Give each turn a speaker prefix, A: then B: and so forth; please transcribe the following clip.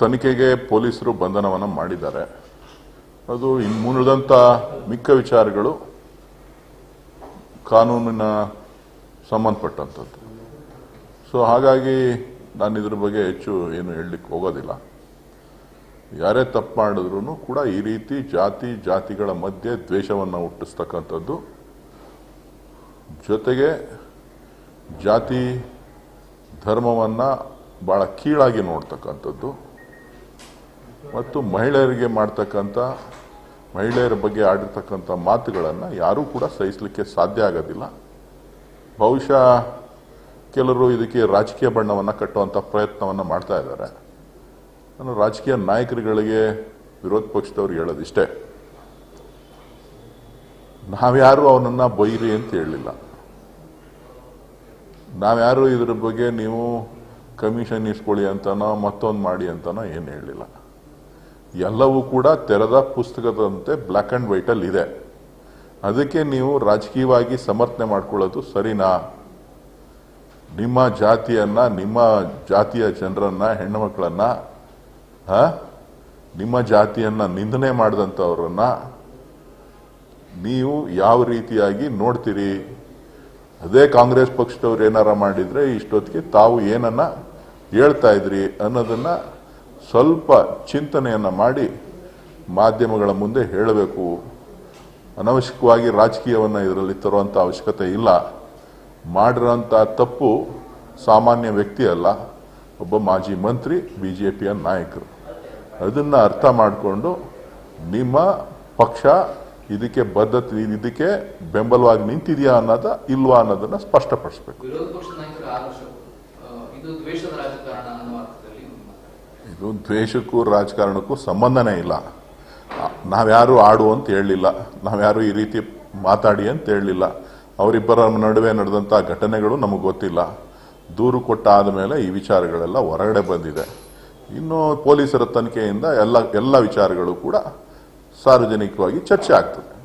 A: ತನಿಖೆಗೆ ಪೊಲೀಸರು ಬಂಧನವನ್ನು ಮಾಡಿದ್ದಾರೆ. ಅದು ಇನ್ನು ಮುನ್ನದಂಥ ಮಿಕ್ಕ ವಿಚಾರಗಳು ಕಾನೂನಿನ ಸಂಬಂಧಪಟ್ಟಂತದ್ದು. ಸೊ ಹಾಗಾಗಿ ನಾನು ಇದ್ರ ಬಗ್ಗೆ ಹೆಚ್ಚು ಏನು ಹೇಳಲಿಕ್ಕೆ ಹೋಗೋದಿಲ್ಲ. ಯಾರೇ ತಪ್ಪು ಮಾಡಿದ್ರು ಕೂಡ ಈ ರೀತಿ ಜಾತಿ, ಜಾತಿಗಳ ಮಧ್ಯೆ ದ್ವೇಷವನ್ನು ಹುಟ್ಟಿಸ್ತಕ್ಕಂಥದ್ದು ಜೊತೆಗೆ ಜಾತಿ ಧರ್ಮವನ್ನು ಭಾಳ ಕೀಳಾಗಿ ನೋಡ್ತಕ್ಕಂಥದ್ದು. ಮತ್ತು ಮಹಿಳೆಯರಿಗೆ ಮಾಡ್ತಕ್ಕಂಥ, ಮಹಿಳೆಯರ ಬಗ್ಗೆ ಆಡಿರ್ತಕ್ಕಂಥ ಮಾತುಗಳನ್ನು ಯಾರೂ ಕೂಡ ಸಹಿಸಲಿಕ್ಕೆ ಸಾಧ್ಯ ಆಗೋದಿಲ್ಲ. ಬಹುಶಃ ಕೆಲವರು ಇದಕ್ಕೆ ರಾಜಕೀಯ ಬಣ್ಣವನ್ನು ಕಟ್ಟುವಂಥ ಪ್ರಯತ್ನವನ್ನು ಮಾಡ್ತಾ ಇದ್ದಾರೆ. ನಾನು ರಾಜಕೀಯ ನಾಯಕರುಗಳಿಗೆ ವಿರೋಧ ಪಕ್ಷದವ್ರಿಗೆ ಹೇಳೋದಿಷ್ಟೇ. ನಾವ್ಯಾರು ಅವನನ್ನು ಬೈರಿ ಅಂತ ಹೇಳಲಿಲ್ಲ. ನಾವ್ಯಾರು ಇದ್ರ ಬಗ್ಗೆ ನೀವು ಕಮಿಷನ್ ಇಸ್ಕೊಳ್ಳಿ ಅಂತನೋ ಮತ್ತೊಂದು ಮಾಡಿ ಅಂತನೋ ಏನು ಹೇಳಲಿಲ್ಲ. ಎಲ್ಲವೂ ಕೂಡ ತೆರೆದ ಪುಸ್ತಕದಂತೆ ಬ್ಲ್ಯಾಕ್ ಆ್ಯಂಡ್ ವೈಟಲ್ಲಿ ಇದೆ. ಅದಕ್ಕೆ ನೀವು ರಾಜಕೀಯವಾಗಿ ಸಮರ್ಥನೆ ಮಾಡ್ಕೊಳ್ಳೋದು ಸರಿನಾ? ನಿಮ್ಮ ಜಾತಿಯನ್ನ ನಿಮ್ಮ ಜಾತಿಯ ಜನರನ್ನ ಹೆಣ್ಣು ಮಕ್ಕಳನ್ನ ಆ, ನಿಮ್ಮ ಜಾತಿಯನ್ನ ನಿಂದನೆ ಮಾಡಿದಂಥವ್ರನ್ನ ನೀವು ಯಾವ ರೀತಿಯಾಗಿ ನೋಡ್ತೀರಿ? ಅದೇ ಕಾಂಗ್ರೆಸ್ ಪಕ್ಷದವ್ರು ಏನಾರ ಮಾಡಿದ್ರೆ ಇಷ್ಟೊತ್ತಿಗೆ ತಾವು ಏನನ್ನ ಹೇಳ್ತಾ ಇದ್ರಿ ಅನ್ನೋದನ್ನ ಸ್ವಲ್ಪ ಚಿಂತನೆಯನ್ನ ಮಾಡಿ ಮಾಧ್ಯಮಗಳ ಮುಂದೆ ಹೇಳಬೇಕು. ಅನವಶ್ಯಕವಾಗಿ ರಾಜಕೀಯವನ್ನು ಇದರಲ್ಲಿ ತರುವಂಥ ಅವಶ್ಯಕತೆ ಇಲ್ಲ. ಮಾಡಿರೋಂಥ ತಪ್ಪು ಸಾಮಾನ್ಯ ವ್ಯಕ್ತಿ ಅಲ್ಲ, ಒಬ್ಬ ಮಾಜಿ ಮಂತ್ರಿ ಬಿ ಜೆ ಪಿಯ ನಾಯಕರು. ಅದನ್ನ ಅರ್ಥ ಮಾಡಿಕೊಂಡು ನಿಮ್ಮ ಪಕ್ಷ ಇದಕ್ಕೆ ಬದ್ಧತೆ ಇದಕ್ಕೆ ಬೆಂಬಲವಾಗಿ ನಿಂತಿದೆಯಾ ಅನ್ನೋದ ಇಲ್ವಾ ಅನ್ನೋದನ್ನ ಸ್ಪಷ್ಟಪಡಿಸ್ಬೇಕು.
B: ಇದು
A: ದ್ವೇಷಕ್ಕೂ ರಾಜಕಾರಣಕ್ಕೂ ಸಂಬಂಧನೇ ಇಲ್ಲ. ನಾವ್ಯಾರು ಆಡು ಅಂತ ಹೇಳಲಿಲ್ಲ. ನಾವ್ಯಾರು ಈ ರೀತಿ ಮಾತಾಡಿ ಅಂತ ಹೇಳಲಿಲ್ಲ. ಅವರಿಬ್ಬರ ನಡುವೆ ನಡೆದಂಥ ಘಟನೆಗಳು ನಮಗೆ ಗೊತ್ತಿಲ್ಲ. ದೂರು ಕೊಟ್ಟಾದ ಆದಮೇಲೆ ಈ ವಿಚಾರಗಳೆಲ್ಲ ಹೊರಗಡೆ ಬಂದಿದೆ. ಇನ್ನು ಪೊಲೀಸರ ತನಿಖೆಯಿಂದ ಎಲ್ಲ ಎಲ್ಲ ವಿಚಾರಗಳು ಕೂಡ ಸಾರ್ವಜನಿಕವಾಗಿ ಚರ್ಚೆ ಆಗ್ತದೆ.